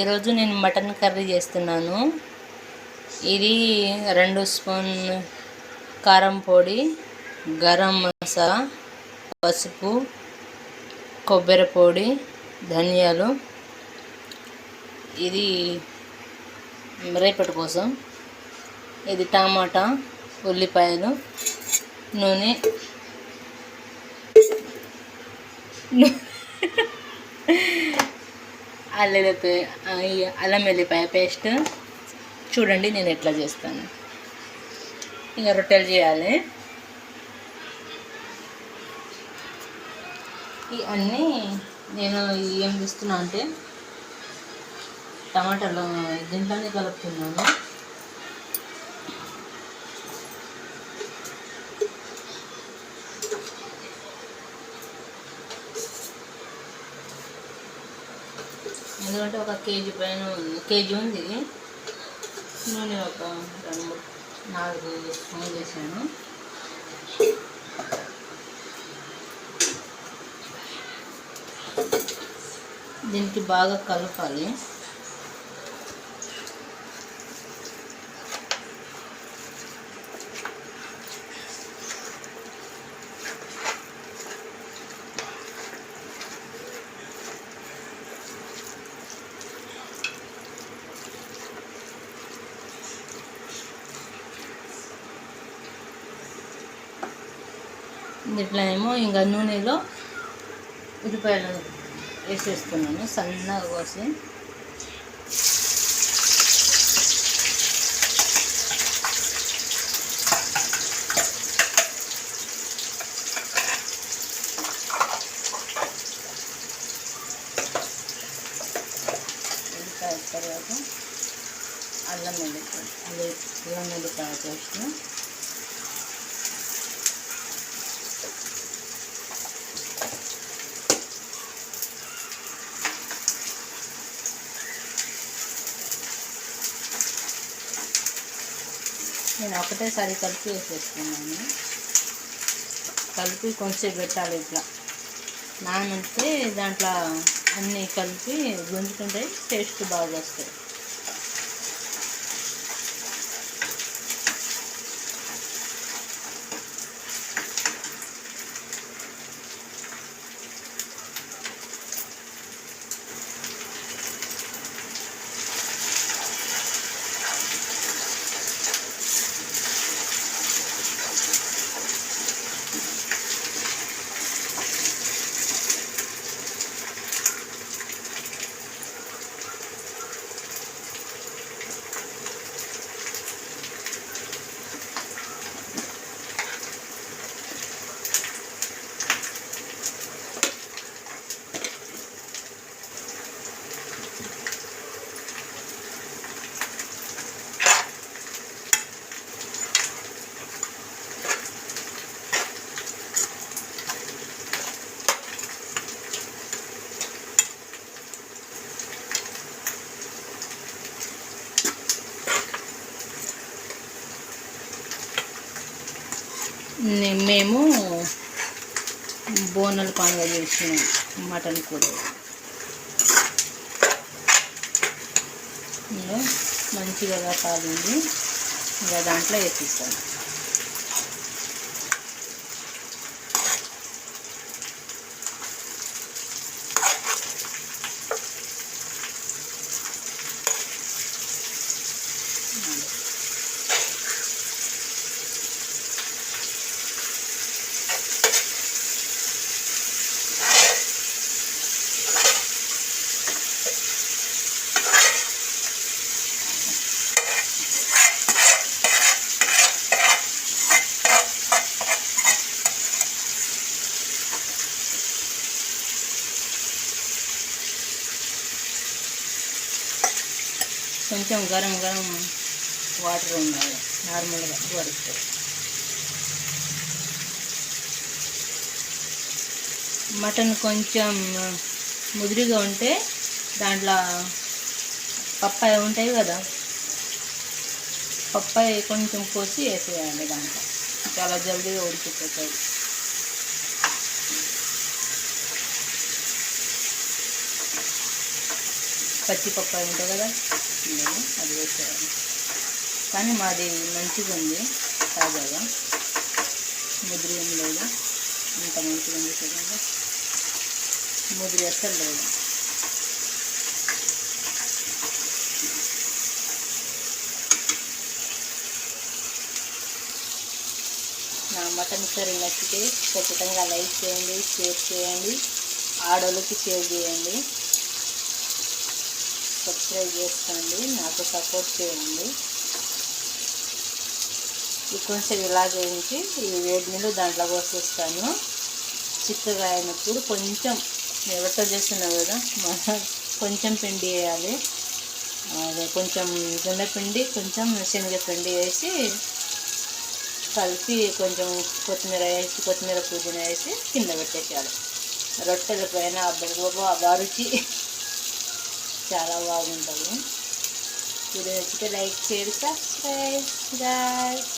ఈరోజు నేను mutton curry చేస్తున్నాను. ఇది రెండు స్పూన్ కారం పొడి గరం మసాలా పసుపు కొబ్బరి పొడి ధనియాలు. ఇది రేపటి కోసం. ఇది టమాటా ఉల్లిపాయలు నూనె. అల్లెల్లిపాయ అల్లం వెల్లిపాయ పేస్ట్. చూడండి నేను ఎట్లా చేస్తాను. ఇక రొట్టెలు చేయాలి. ఇవన్నీ నేను ఏం చేస్తున్నా అంటే టమాటాలు దీంట్లోనే కలుపుతున్నాను. ఎందుకంటే ఒక కేజీ పైన కేజీ ఉంది. నూనె ఒక రెండు నాలుగు స్పూన్ చేశాను. దీనికి బాగా కలపాలి. దీంట్లోనేమో ఇంకా నూనెలో ఉల్లిపాయలు వేసేస్తున్నాను సన్నగా కోసి. ఉల్లిపాయ తర్వాత అల్లం వెల్లిపాయ అల్లం అల్లం వెల్లిపాయ పేస్ట్ నేను ఒకటేసారి కలిపి వేసేసుకున్నాను. కలిపి కొంచెం పెట్టాలి ఇట్లా. నానంటే దాంట్లో అన్నీ కలిపి గుంజుకుంటే టేస్ట్ బాగా వస్తాయి. మేము బోనాల పండుగ చేసినాం మటన్ కూర. మంచిగా కాలింది ఇంకా దాంట్లో వేసిస్తాను కొంచెం గరం గరం వాటర్ ఉండాలి. నార్మల్గా ఉడికితే మటన్ కొంచెం ముదిరిగా ఉంటే దాంట్లో పప్పాయ ఉంటాయి కదా పప్పాయ కొంచెం కోసి వేసేయాలి దాంట్లో. చాలా జల్దీగా ఉడికిపోతుంది పచ్చి పప్పాయి ఉంటుంది కదా? మేము అది వేసేయాలి. కానీ మాది మంచిగా ఉంది తాజాగా. ముదిరి ఏం లేదు. ఇంత మంచిగా ఉంది చూడండి. ముదిరి అస్సలు లేదు. నా మటన్ కర్రీ నచ్చితే ఖచ్చితంగా లైక్ చేయండి షేర్ చేయండి. ఆడోళ్ళకి షేర్ చేయండి. సబ్స్క్రైబ్ చేసుకోండి నాకు సపోర్ట్ చేయండి. ఇది కొంచెం ఇలా చేయించి ఈ వేడి నీళ్ళు దాంట్లో పోసేస్తాను. చిక్కగా అయినప్పుడు కొంచెం ఎవరితో చేస్తున్నావు కదా మన కొంచెం పిండి వేయాలి. అదే కొంచెం పిండి కొంచెం శనగపిండి వేసి కలిపి కొంచెం కొత్తిమీర వేసి కొత్తిమీర పుదీనా వేసి కింద పెట్టేసేయాలి. రొట్టెల పైన బాబా రుచి. చాలా బాగుంటుంది. వీడియో నచ్చితే లైక్ చేయండి సబ్స్క్రైబ్ గాయస్